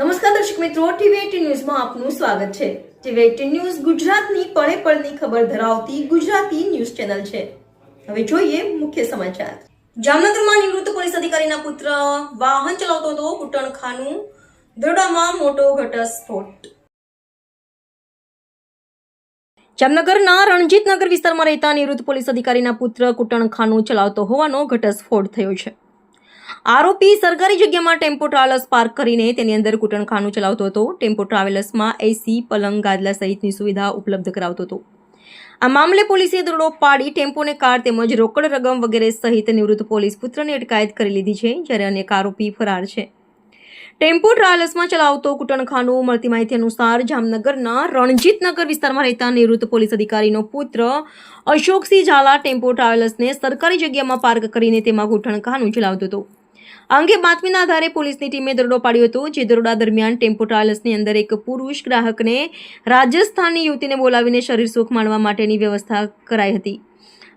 નમસ્કાર દર્શક મિત્રો, ટીવી ન્યૂઝમાં આપનું સ્વાગત છે. ટીવી ન્યૂઝ ગુજરાતની પળે પળની ખબર ધરાવતી ગુજરાતી ન્યૂઝ ચેનલ છે. હવે જોઈએ મુખ્ય સમાચાર. જામનગરમાં નિવૃત્ત પોલીસ અધિકારીના પુત્ર વાહન ચલાવતો હતો કુટણખાનું. દરોડામાં મોટો ઘટસ્ફોટ. જામનગરના રણજીતનગર વિસ્તારમાં રહેતા નિવૃત્ત પોલીસ અધિકારીના પુત્ર કુટણખાનું ચલાવતો હોવાનો ઘટસ્ફોટ થયો છે. આરોપી સરકારી જગ્યામાં ટેમ્પો ટ્રાવેલર્સ પાર્ક કરીને તેની અંદર કૂટણખાનું ચલાવતો હતો. ટેમ્પો ટ્રાવેલર્સમાં એસી, પલંગ, ગાદલા સહિતની સુવિધા ઉપલબ્ધ કરાવતો હતો. આ મામલે પોલીસે દરોડો પાડી ટેમ્પોને કાર તેમજ રોકડ રકમ વગેરે સહિત નિવૃત્ત પોલીસ પુત્રની અટકાયત કરી લીધી છે, જ્યારે અનેક આરોપી ફરાર છે. ટેમ્પો ટ્રાવેલર્સમાં ચલાવતો કુટણખાનું મળતી માહિતી અનુસાર જામનગરના રણજીતનગર વિસ્તારમાં રહેતા નિવૃત્ત પોલીસ અધિકારીનો પુત્ર અશોકસિંહ ઝાલા ટેમ્પો ટ્રાવેલર્સને સરકારી જગ્યામાં પાર્ક કરીને તેમાં કુટણખાનું ચલાવતો હતો. આ અંગે બાતમીના આધારે પોલીસની ટીમે દરોડો પાડ્યો હતો, જે દરોડા દરમિયાન ટેમ્પો ટ્રાવેલ્સની અંદર એક પુરુષ ગ્રાહકને રાજસ્થાનની યુવતીને બોલાવીને શરીર સુખ માણવા માટેની વ્યવસ્થા કરાઈ હતી.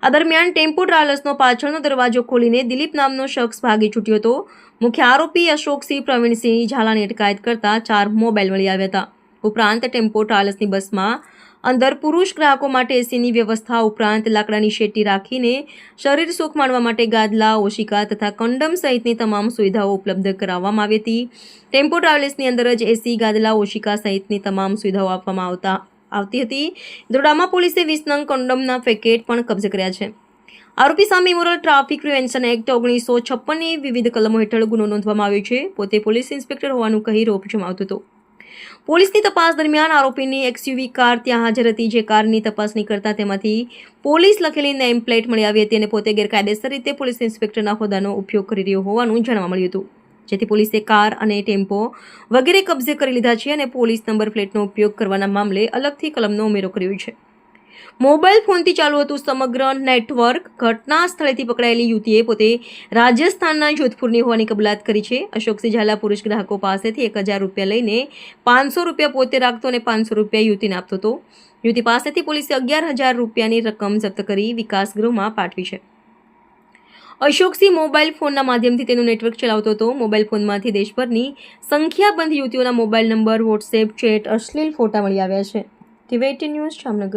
આ દરમિયાન ટેમ્પો ટ્રાવેલ્સનો પાછળનો દરવાજો ખોલીને દિલીપ નામનો શખ્સ ભાગી છૂટ્યો હતો. મુખ્ય આરોપી અશોકસિંહ, પ્રવીણસિંહ ઝાલાની અટકાયત કરતા ચાર મોબાઈલ મળી આવ્યા હતા. ઉપરાંત ટેમ્પો ટ્રાવેલ્સની બસમાં અંદર પુરુષ ગ્રાહકો માટે એસીની વ્યવસ્થા ઉપરાંત લાકડાની શેટી રાખીને શરીર સુખ માણવા માટે ગાદલા, ઓશિકા તથા કંડમ સહિતની તમામ સુવિધાઓ ઉપલબ્ધ કરાવવામાં આવી હતી. ટેમ્પો ટ્રાવેલ્સની અંદર જ એસી, ગાદલા, ઓશિકા સહિતની તમામ સુવિધાઓ આપવામાં આવતા, આવતી હતી. દોડામા પોલીસે વીસ નંગ કંડમના પેકેટ પણ કબજે કર્યા છે. આરોપી સામે મોરલ ટ્રાફિક પ્રિવેન્શન એક્ટ ઓગણીસો છપ્પનની વિવિધ કલમો હેઠળ ગુનો નોંધવામાં આવ્યો છે. પોતે પોલીસ ઇન્સ્પેક્ટર હોવાનું કહી રોપ જમાવતો હતો. પોલીસની તપાસ દરમિયાન આરોપીની એક્સયુવી કાર ત્યાં હાજર હતી. જે કારની તપાસણી કરતા તેમાંથી પોલીસ લખેલી નેમ પ્લેટ મળી આવી હતી અને પોતે ગેરકાયદેસર રીતે પોલીસ ઇન્સ્પેક્ટરના હોદ્દાનો ઉપયોગ કરી રહ્યો હોવાનું જાણવા મળ્યું હતું. જેથી પોલીસે કાર અને ટેમ્પો વગેરે કબજે કરી લીધા છે અને પોલીસ નંબર પ્લેટનો ઉપયોગ કરવાના મામલે અલગથી કલમનો ઉમેરો કર્યો છે. મોબાઈલ ફોનથી ચાલુ હતું સમગ્ર નેટવર્ક. ઘટના સ્થળેથી પકડાયેલી યુવતીએ પોતે રાજસ્થાનના જોધપુરની હોવાની કબૂલાત કરી છે. અશોકસિંહ ઝાલા પુરુષ ગ્રાહકો પાસેથી એક હજાર રૂપિયા લઈને પાંચસો રૂપિયા પોતે રાખતો અને પાંચસો રૂપિયા યુવતીને આપતો હતો. યુવતી પાસેથી પોલીસે અગિયાર હજાર રૂપિયાની રકમ જપ્ત કરી વિકાસ ગૃહમાં પાઠવી છે. અશોકસિંહ મોબાઈલ ફોનના માધ્યમથી તેનું નેટવર્ક ચલાવતો હતો. મોબાઈલ ફોનમાંથી દેશભરની સંખ્યાબંધ યુવતીઓના મોબાઈલ નંબર, વોટ્સએપ, ચેટ, અશ્લીલ ફોટા મળી આવ્યા છે. TV news Jamnagar.